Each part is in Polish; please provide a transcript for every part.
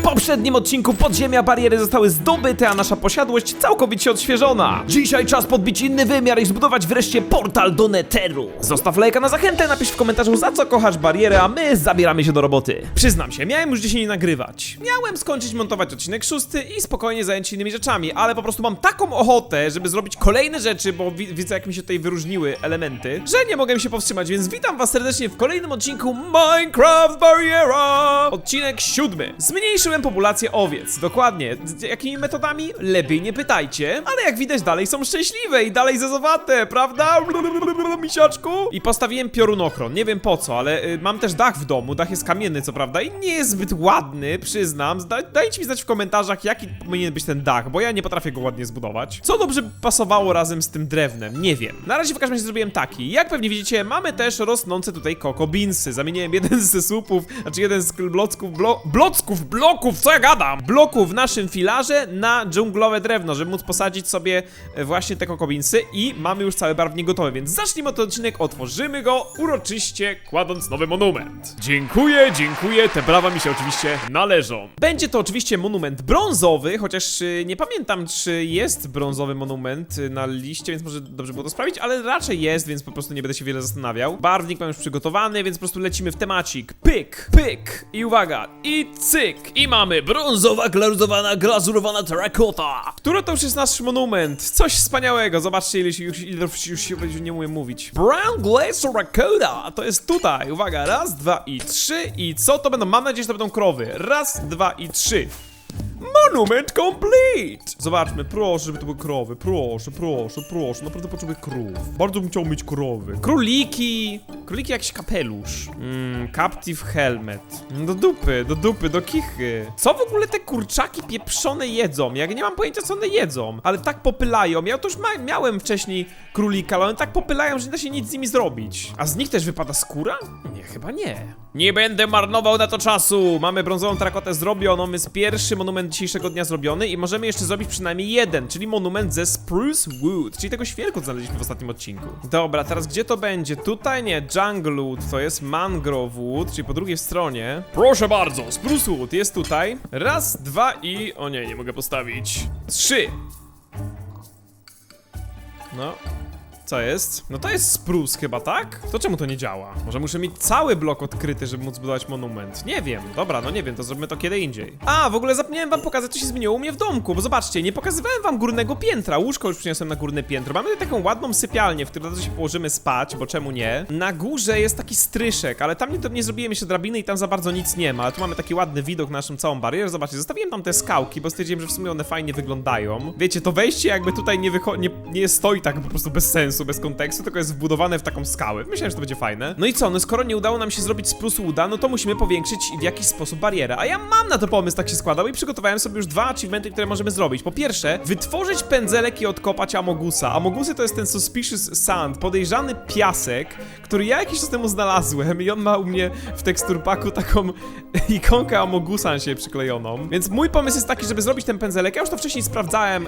W poprzednim odcinku podziemia bariery zostały zdobyte, a nasza posiadłość całkowicie odświeżona. Dzisiaj czas podbić inny wymiar i zbudować wreszcie portal do Netheru. Zostaw lajka na zachętę, napisz w komentarzu za co kochasz barierę, a my zabieramy się do roboty. Przyznam się, miałem już dzisiaj nie nagrywać. Miałem skończyć montować odcinek szósty i spokojnie zająć się innymi rzeczami, ale po prostu mam taką ochotę, żeby zrobić kolejne rzeczy, bo wi widzę jak mi się tutaj wyróżniły elementy, że nie mogę się powstrzymać, więc witam was serdecznie w kolejnym odcinku Minecraft Barriera! Odcinek siódmy. Zmniejszyłem populację owiec. Dokładnie. Z jakimi metodami? Lepiej nie pytajcie, ale jak widać dalej są szczęśliwe i dalej zezowate, prawda? Misiaczku? I postawiłem piorunochron. Nie wiem po co, ale y, mam też dach w domu. Dach jest kamienny, co prawda, i nie jest zbyt ładny, przyznam. Zda dajcie mi znać w komentarzach, jaki powinien być ten dach, bo ja nie potrafię go ładnie zbudować. Co dobrze pasowało razem z tym drewnem? Nie wiem. Na razie w każdym razie zrobiłem taki. Jak pewnie widzicie, mamy też rosnące tutaj koko beansy. Zamieniłem jeden ze słupów, znaczy jeden z blocków, blo blocków, bloków, co ja gadam? Bloków w naszym filarze na dżunglowe drewno, żeby móc posadzić sobie e, właśnie te koko beansy i mamy już cały barwnik gotowy, więc zacznijmy ten odcinek, otworzymy go uroczyście, kładąc nowy monument. Dziękuję, dziękuję, te brawa mi się oczywiście należą. Będzie to oczywiście monument brązowy, chociaż y, nie pamiętam, czy jest brązowy monument y, na liście, więc może dobrze było to sprawdzić, ale raczej jest, więc po prostu nie będę się wiele zastanawiał. Barwnik mam już przygotowany, więc po prostu lecimy w temacik. Pyk, pyk i uwaga, i cyk. I mamy brązowa, glazurowana, glazurowana terracotta. Który to już jest nasz monument? Coś wspaniałego, zobaczcie ile się już, już się nie umiem mówić. Brown glaze terracotta, to jest tutaj, uwaga, raz, dwa i trzy i co to będą? Mam nadzieję, że to będą krowy. Raz, dwa i trzy. Monument complete! Zobaczmy, proszę, żeby to były krowy. Proszę, proszę, proszę. Naprawdę potrzebuję krów. Bardzo bym chciał mieć krowy. Króliki! Króliki jakiś kapelusz. Mmm, captive helmet. Mm, Do dupy, do dupy, do kichy. Co w ogóle te kurczaki pieprzone jedzą? Ja nie mam pojęcia, co one jedzą. Ale tak popylają. Ja to już miałem wcześniej królika, ale one tak popylają, że nie da się nic z nimi zrobić. A z nich też wypada skóra? Nie, chyba nie. Nie będę marnował na to czasu. Mamy brązową terakotę zrobioną, jest pierwszy monument dzisiejszego dnia zrobiony i możemy jeszcze zrobić przynajmniej jeden, czyli monument ze Spruce Wood, czyli tego świerku, co znaleźliśmy w ostatnim odcinku. Dobra, teraz gdzie to będzie? Tutaj nie, Jungle Wood, to jest Mangrove Wood, czyli po drugiej stronie. Proszę bardzo, Spruce Wood jest tutaj. Raz, dwa i... O nie, nie mogę postawić. Trzy. No, co jest? No to jest spruce chyba, tak? To czemu to nie działa? Może muszę mieć cały blok odkryty, żeby móc budować monument? Nie wiem, dobra, no nie wiem, to zrobimy to kiedy indziej. A, w ogóle zapomniałem wam pokazać, co się zmieniło u mnie w domku, bo zobaczcie, nie pokazywałem wam górnego piętra, łóżko już przyniosłem na górne piętro. Mamy tutaj taką ładną sypialnię, w której się położymy spać, bo czemu nie? Na górze jest taki stryszek, ale tam nie, nie zrobiłem jeszcze drabiny i tam za bardzo nic nie ma, ale tu mamy taki ładny widok na naszą całą barierę, zobaczcie, zostawiłem tam te skałki, bo stwierdziłem, że w sumie one fajnie wyglądają. Wiecie, to wejście jakby tutaj nie, nie, nie stoi tak po prostu bez sensu, bez kontekstu, tylko jest wbudowane w taką skałę. Myślałem, że to będzie fajne. No i co, no skoro nie udało nam się zrobić spruce wooda, no to musimy powiększyć w jakiś sposób barierę. A ja mam na to pomysł, tak się składał i przygotowałem sobie już dwa achievementy, które możemy zrobić. Po pierwsze, wytworzyć pędzelek i odkopać amogusa. Amogusy to jest ten suspicious sand, podejrzany piasek, który ja jakiś czas temu znalazłem i on ma u mnie w teksturpaku taką ikonkę amogusa siebie przyklejoną. Więc mój pomysł jest taki, żeby zrobić ten pędzelek. Ja już to wcześniej sprawdzałem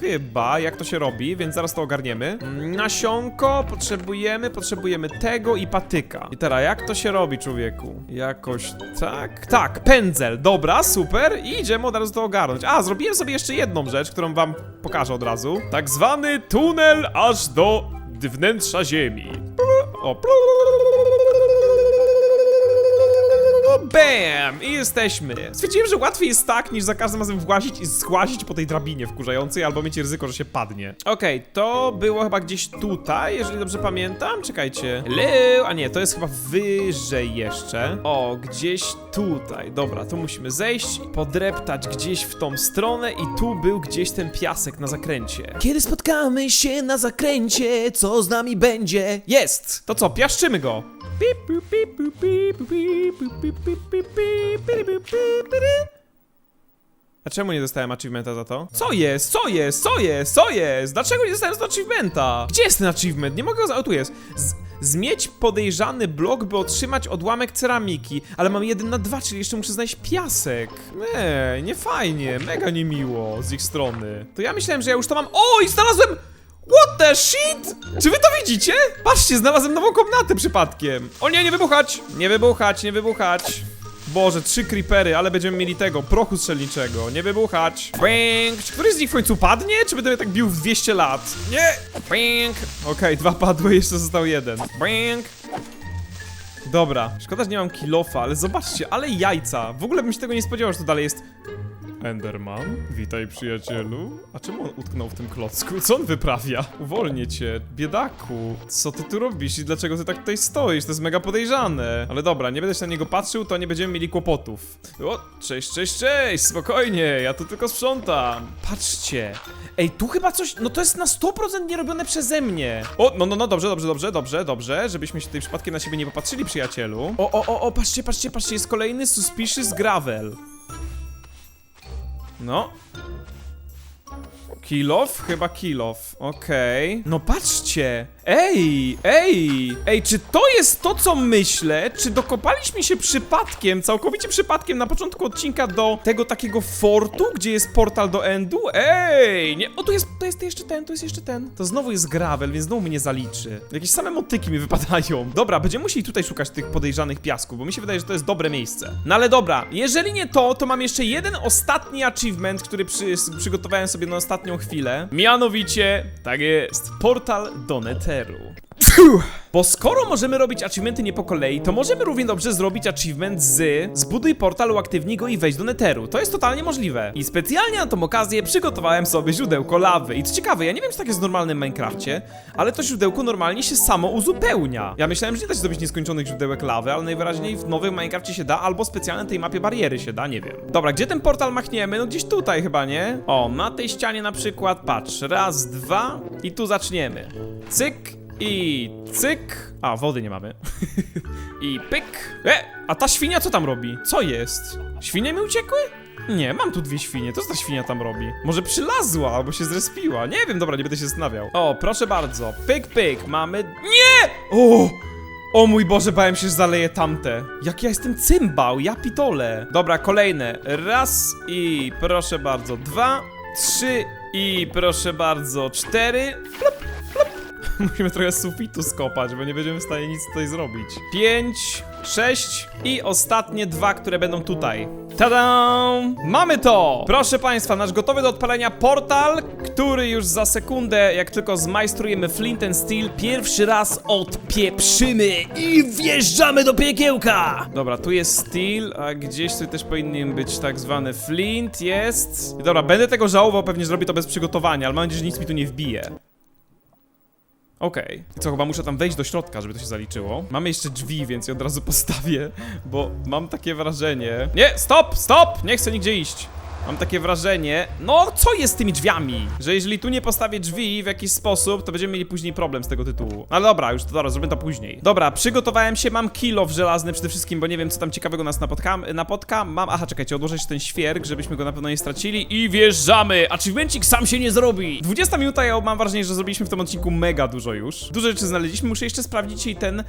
chyba, jak to się robi, więc zaraz to ogarniemy. Nasionko potrzebujemy, potrzebujemy tego i patyka. I teraz, jak to się robi, człowieku? Jakoś tak? Tak, pędzel, dobra, super i idziemy od razu to ogarnąć. A, zrobiłem sobie jeszcze jedną rzecz, którą wam pokażę od razu. Tak zwany tunel aż do wnętrza ziemi. O, Bam! I jesteśmy. Stwierdziłem, że łatwiej jest tak, niż za każdym razem włazić i złazić po tej drabinie wkurzającej, albo mieć ryzyko, że się padnie. Okej, to było chyba gdzieś tutaj, jeżeli dobrze pamiętam. Czekajcie. Hello! A nie, to jest chyba wyżej jeszcze. O, gdzieś tutaj. Dobra, tu musimy zejść podreptać gdzieś w tą stronę i tu był gdzieś ten piasek na zakręcie. Kiedy spotkamy się na zakręcie, co z nami będzie? Jest! To co, piaszczymy go? Pip, pip, pip, pip, pip, a czemu nie dostałem achievementa za to? Co jest? Co jest? Co jest? Co jest? Dlaczego nie dostałem za achievementa? Gdzie jest ten achievement? Nie mogę go... O, tu jest. Z Zmieć podejrzany blok, by otrzymać odłamek ceramiki, ale mam jeden na dwa, czyli jeszcze muszę znaleźć piasek. Eee, nie fajnie, mega niemiło z ich strony. To ja myślałem, że ja już to mam. O, i znalazłem! What the shit? Czy wy to widzicie? Patrzcie, znalazłem nową komnatę przypadkiem. O nie, nie wybuchać! Nie wybuchać, nie wybuchać. Boże, trzy creepery, ale będziemy mieli tego, prochu strzelniczego, nie wybuchać. Bing! Czy któryś z nich w końcu padnie, czy będę tak bił w 200 lat? Nie! Bing! Okej, dwa padły, jeszcze został jeden. Bing! Dobra, szkoda, że nie mam kilofa, ale zobaczcie, ale jajca. W ogóle bym się tego nie spodziewał, że to dalej jest... Enderman, witaj przyjacielu. A czemu on utknął w tym klocku? Co on wyprawia? Uwolnię cię, biedaku. Co ty tu robisz i dlaczego ty tak tutaj stoisz? To jest mega podejrzane. Ale dobra, nie będę się na niego patrzył, to nie będziemy mieli kłopotów. O, cześć, cześć, cześć, spokojnie, ja tu tylko sprzątam. Patrzcie. Ej, tu chyba coś, no to jest na 100% nie robione przeze mnie. O, no, no, no, dobrze, dobrze, dobrze, dobrze, dobrze, żebyśmy się tutaj przypadkiem na siebie nie popatrzyli, przyjacielu. O, o, o, o, patrzcie, patrzcie, patrzcie, jest kolejny Suspicious Gravel. No. Kilof? Chyba kilof. Okej. No patrzcie! Ej! Ej! Ej, czy to jest to, co myślę? Czy dokopaliśmy się przypadkiem, całkowicie przypadkiem na początku odcinka do tego takiego fortu, gdzie jest portal do endu? Ej! Nie, o, tu jest, to jest jeszcze ten, to jest jeszcze ten. To znowu jest gravel, więc znowu mnie zaliczy. Jakieś same motyki mi wypadają. Dobra, będziemy musieli tutaj szukać tych podejrzanych piasków, bo mi się wydaje, że to jest dobre miejsce. No ale dobra, jeżeli nie to, to mam jeszcze jeden ostatni achievement, który przy, przygotowałem sobie na ostatnią chwilę. Mianowicie, tak jest, portal do Netheru. cérebro. Bo skoro możemy robić achievementy nie po kolei, to możemy równie dobrze zrobić achievement z zbuduj portal, uaktywnij go i wejdź do Netheru. To jest totalnie możliwe. I specjalnie na tą okazję przygotowałem sobie źródełko lawy. I co ciekawe, ja nie wiem, czy tak jest w normalnym Minecrafcie, ale to źródełko normalnie się samo uzupełnia. Ja myślałem, że nie da się zrobić nieskończonych źródełek lawy, ale najwyraźniej w nowym Minecrafcie się da, albo specjalnie tej mapie bariery się da, nie wiem. Dobra, gdzie ten portal machniemy? No gdzieś tutaj chyba, nie? O, na tej ścianie na przykład, patrz, raz, dwa i tu zaczniemy. Cyk, i cyk. A, wody nie mamy. I pyk. E, a ta świnia co tam robi? Co jest? Świnie mi uciekły? Nie, mam tu dwie świnie. Co ta świnia tam robi? Może przylazła albo się zrespiła. Nie wiem, dobra, nie będę się zastanawiał. O, proszę bardzo. Pyk, pyk. Mamy... Nie! O! O mój Boże, bałem się, że zaleję tamte. Jak ja jestem cymbał, ja pitole. Dobra, kolejne. Raz i proszę bardzo. Dwa, trzy i proszę bardzo. Cztery. Plup. Musimy trochę sufitu skopać, bo nie będziemy w stanie nic tutaj zrobić. Pięć, sześć i ostatnie dwa, które będą tutaj. Tada! Mamy to! Proszę Państwa, nasz gotowy do odpalenia portal, który już za sekundę, jak tylko zmajstrujemy Flint and Steel, pierwszy raz odpieprzymy i wjeżdżamy do piekiełka! Dobra, tu jest Steel, a gdzieś tu też powinien być tak zwany Flint, jest... Dobra, będę tego żałował, pewnie zrobię to bez przygotowania, ale mam nadzieję, że nic mi tu nie wbije. Okej. I co, chyba muszę tam wejść do środka, żeby to się zaliczyło. Mamy jeszcze drzwi, więc je od razu postawię, bo mam takie wrażenie... Nie, stop, stop! Nie chcę nigdzie iść. Mam takie wrażenie, no co jest z tymi drzwiami? Że jeżeli tu nie postawię drzwi w jakiś sposób, to będziemy mieli później problem z tego tytułu. Ale dobra, już to dobra, zrobię to później. Dobra, przygotowałem się, mam kilo w żelazny przede wszystkim, bo nie wiem co tam ciekawego nas napotka. napotka. Mam, aha, czekajcie, odłożę jeszcze ten świerk, żebyśmy go na pewno nie stracili i wjeżdżamy! Achievemencik sam się nie zrobi! 20 minuta, ja mam wrażenie, że zrobiliśmy w tym odcinku mega dużo już. Dużo rzeczy znaleźliśmy, muszę jeszcze sprawdzić jej ten,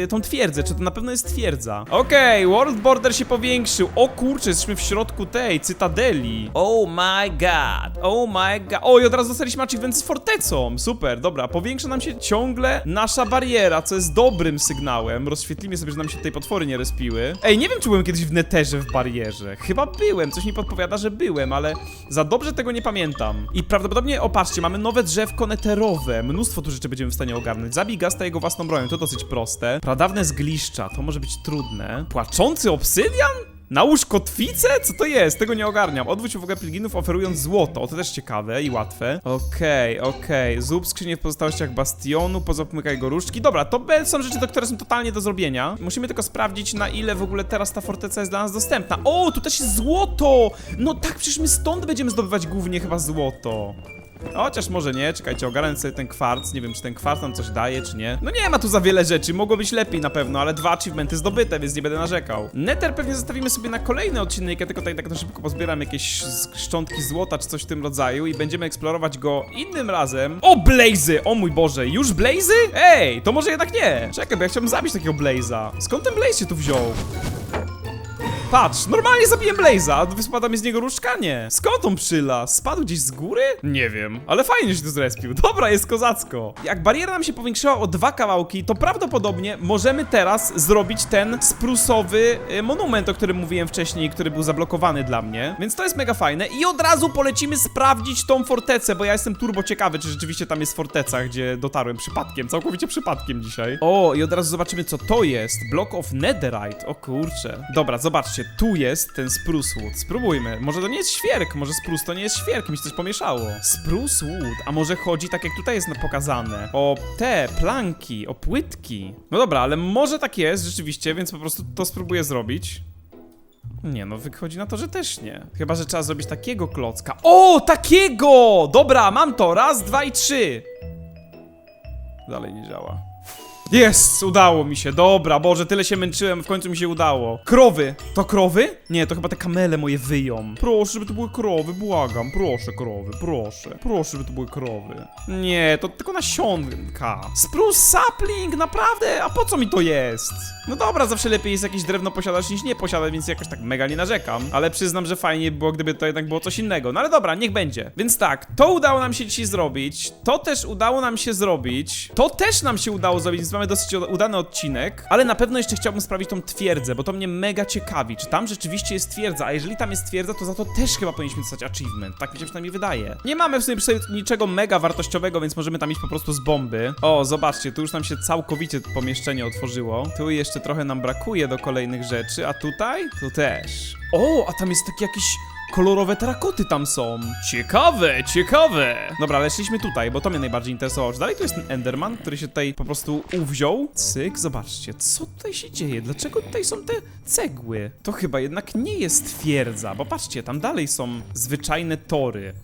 yy, tą twierdzę, czy to na pewno jest twierdza. Okej, world border się powiększył. O kurczę, jesteśmy w środku tej cytadeli. Oh my god, oh my god. O, i od razu dostaliśmy achievement z fortecą. Super, dobra, powiększa nam się ciągle nasza bariera, co jest dobrym sygnałem. Rozświetlimy sobie, że nam się tutaj potwory nie respiły. Ej, nie wiem, czy byłem kiedyś w neterze w barierze. Chyba byłem, coś mi podpowiada, że byłem, ale za dobrze tego nie pamiętam. I prawdopodobnie, opatrzcie, mamy nowe drzewko neterowe. Mnóstwo tu rzeczy będziemy w stanie ogarnąć. Zabij Gasta jego własną bronią, to dosyć proste. Pradawne zgliszcza, to może być trudne. Płaczący obsydian? Nałóż kotwicę? Co to jest? Tego nie ogarniam. Odwróć uwagę pilgrimów oferując złoto. To też ciekawe i łatwe. Okej, okej. Zrób skrzynię w pozostałościach bastionu, pozapomykaj go różdżki. Dobra, to są rzeczy, do które są totalnie do zrobienia. Musimy tylko sprawdzić, na ile w ogóle teraz ta forteca jest dla nas dostępna. O, tu też jest złoto! No tak, przecież my stąd będziemy zdobywać głównie chyba złoto. Chociaż może nie, czekajcie, ogarnę sobie ten kwarc, nie wiem czy ten kwarc nam coś daje, czy nie. No nie ma tu za wiele rzeczy, mogło być lepiej na pewno, ale dwa achievementy zdobyte, więc nie będę narzekał. Nether pewnie zostawimy sobie na kolejny odcinek, ja tylko tutaj tak na szybko pozbieram jakieś szczątki złota czy coś w tym rodzaju i będziemy eksplorować go innym razem. O, Blazy! O mój Boże, już Blazy? Ej, to może jednak nie. Czekaj, bo ja chciałbym zabić takiego Blaza. Skąd ten Blaze się tu wziął? Patrz, normalnie zabiłem Blaze'a, a wyspada mi z niego różkanie. Skąd on przyla? Spadł gdzieś z góry? Nie wiem, ale fajnie się tu zrespił. Dobra, jest kozacko. Jak bariera nam się powiększyła o dwa kawałki, to prawdopodobnie możemy teraz zrobić ten sprusowy y, monument, o którym mówiłem wcześniej, który był zablokowany dla mnie. Więc to jest mega fajne i od razu polecimy sprawdzić tą fortecę, bo ja jestem turbo ciekawy, czy rzeczywiście tam jest forteca, gdzie dotarłem przypadkiem, całkowicie przypadkiem dzisiaj. O, i od razu zobaczymy, co to jest. Block of Netherite, o kurczę. Dobra, zobaczcie, tu jest ten Spruce. Spróbujmy. Może to nie jest świerk, może Spruce to nie jest świerk, mi się coś pomieszało. Spruce a może chodzi tak jak tutaj jest pokazane, o te planki, o płytki. No dobra, ale może tak jest rzeczywiście, więc po prostu to spróbuję zrobić. Nie no, wychodzi na to, że też nie. Chyba, że trzeba zrobić takiego klocka. O, takiego! Dobra, mam to. Raz, dwa i trzy. Dalej nie działa. Jest! Udało mi się, dobra, Boże, tyle się męczyłem, w końcu mi się udało. Krowy! To krowy? Nie, to chyba te kamele moje wyją. Proszę, żeby to były krowy, błagam, proszę krowy, proszę. Proszę, żeby to były krowy. Nie, to tylko nasionka. Spruce sapling, naprawdę? A po co mi to jest? No dobra, zawsze lepiej jest jakieś drewno posiadać niż nie posiadać, więc jakoś tak mega nie narzekam. Ale przyznam, że fajnie by było, gdyby to jednak było coś innego. No ale dobra, niech będzie. Więc tak, to udało nam się dzisiaj zrobić. To też udało nam się zrobić. To też nam się udało zrobić, więc mamy dosyć uda- udany odcinek. Ale na pewno jeszcze chciałbym sprawdzić tą twierdzę, bo to mnie mega ciekawi. Czy tam rzeczywiście jest twierdza? A jeżeli tam jest twierdza, to za to też chyba powinniśmy dostać achievement. Tak mi się przynajmniej wydaje. Nie mamy w sobie przy sobie niczego mega wartościowego, więc możemy tam iść po prostu z bomby. O, zobaczcie, tu już nam się całkowicie pomieszczenie otworzyło. Tu jeszcze trochę nam brakuje do kolejnych rzeczy, a tutaj? Tu też. O, a tam jest takie jakieś kolorowe terakoty tam są. Ciekawe, ciekawe. Dobra, ale szliśmy tutaj, bo to mnie najbardziej interesowało. Czy dalej tu jest ten Enderman, który się tutaj po prostu uwziął? Cyk, zobaczcie, co tutaj się dzieje? Dlaczego tutaj są te cegły? To chyba jednak nie jest twierdza, bo patrzcie, tam dalej są zwyczajne tory.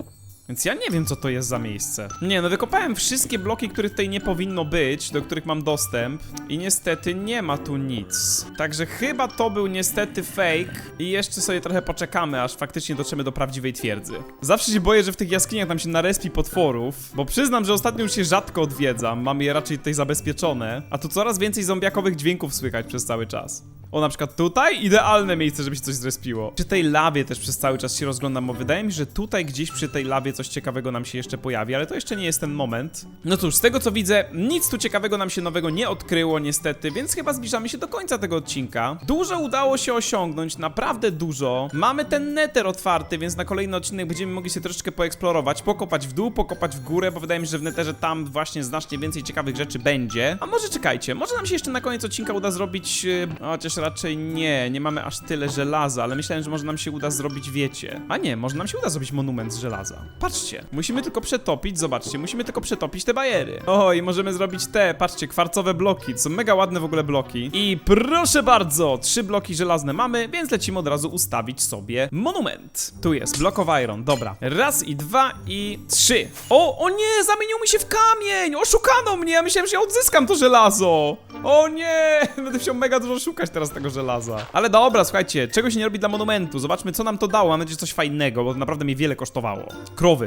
Więc ja nie wiem, co to jest za miejsce. Nie, no wykopałem wszystkie bloki, których tutaj nie powinno być, do których mam dostęp. I niestety nie ma tu nic. Także chyba to był niestety fake. I jeszcze sobie trochę poczekamy, aż faktycznie dotrzemy do prawdziwej twierdzy. Zawsze się boję, że w tych jaskiniach tam się narespi potworów. Bo przyznam, że ostatnio już się rzadko odwiedzam. Mam je raczej tutaj zabezpieczone. A tu coraz więcej zombiakowych dźwięków słychać przez cały czas. O, na przykład tutaj idealne miejsce, żeby się coś zrespiło. Przy tej lawie też przez cały czas się rozglądam, bo wydaje mi się, że tutaj gdzieś przy tej lawie coś ciekawego nam się jeszcze pojawi, ale to jeszcze nie jest ten moment. No cóż, z tego co widzę, nic tu ciekawego nam się nowego nie odkryło niestety, więc chyba zbliżamy się do końca tego odcinka. Dużo udało się osiągnąć, naprawdę dużo. Mamy ten neter otwarty, więc na kolejny odcinek będziemy mogli się troszeczkę poeksplorować, pokopać w dół, pokopać w górę, bo wydaje mi się, że w neterze tam właśnie znacznie więcej ciekawych rzeczy będzie. A może czekajcie, może nam się jeszcze na koniec odcinka uda zrobić, yy, chociaż raczej nie, nie mamy aż tyle żelaza, ale myślałem, że może nam się uda zrobić, wiecie. A nie, może nam się uda zrobić monument z żelaza. Patrzcie, musimy tylko przetopić, zobaczcie, musimy tylko przetopić te bajery. O, i możemy zrobić te, patrzcie, kwarcowe bloki, to są mega ładne w ogóle bloki. I proszę bardzo, trzy bloki żelazne mamy, więc lecimy od razu ustawić sobie monument. Tu jest, block of iron, dobra. Raz i dwa i trzy. O, o nie, zamienił mi się w kamień, oszukano mnie, ja myślałem, że ja odzyskam to żelazo. O nie, będę musiał mega dużo szukać teraz tego żelaza. Ale dobra, słuchajcie, czego się nie robi dla monumentu, zobaczmy co nam to dało, mam nadzieję, coś fajnego, bo to naprawdę mnie wiele kosztowało.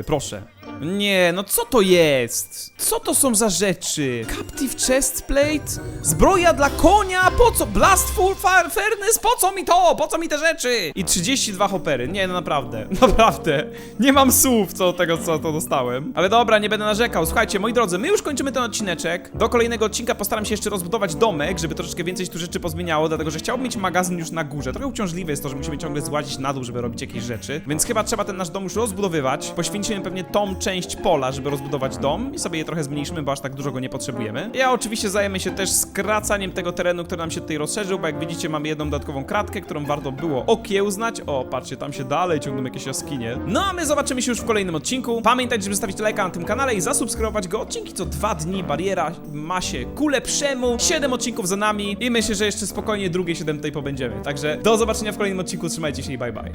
Proszę. Nie, no co to jest? Co to są za rzeczy? Captive chestplate? Zbroja dla konia? Po co? Blastful fire furnace? Po co mi to? Po co mi te rzeczy? I 32 hopery. Nie, no naprawdę. Naprawdę. Nie mam słów co do tego, co to dostałem. Ale dobra, nie będę narzekał. Słuchajcie, moi drodzy, my już kończymy ten odcineczek. Do kolejnego odcinka postaram się jeszcze rozbudować domek, żeby troszeczkę więcej tu rzeczy pozmieniało, dlatego że chciałbym mieć magazyn już na górze. Trochę uciążliwe jest to, że musimy ciągle złazić na dół, żeby robić jakieś rzeczy. Więc chyba trzeba ten nasz dom już rozbudowywać. Poświęcimy pewnie tą część pola, żeby rozbudować dom i sobie je trochę zmniejszymy, bo aż tak dużo go nie potrzebujemy. Ja oczywiście zajmę się też skracaniem tego terenu, który nam się tutaj rozszerzył, bo jak widzicie mamy jedną dodatkową kratkę, którą warto było okiełznać. O, patrzcie, tam się dalej ciągną jakieś jaskinie. No a my zobaczymy się już w kolejnym odcinku. Pamiętajcie, żeby zostawić lajka na tym kanale i zasubskrybować go. Odcinki co dwa dni, bariera ma się ku lepszemu. Siedem odcinków za nami i myślę, że jeszcze spokojnie drugie siedem tutaj pobędziemy. Także do zobaczenia w kolejnym odcinku, trzymajcie się i bye bye.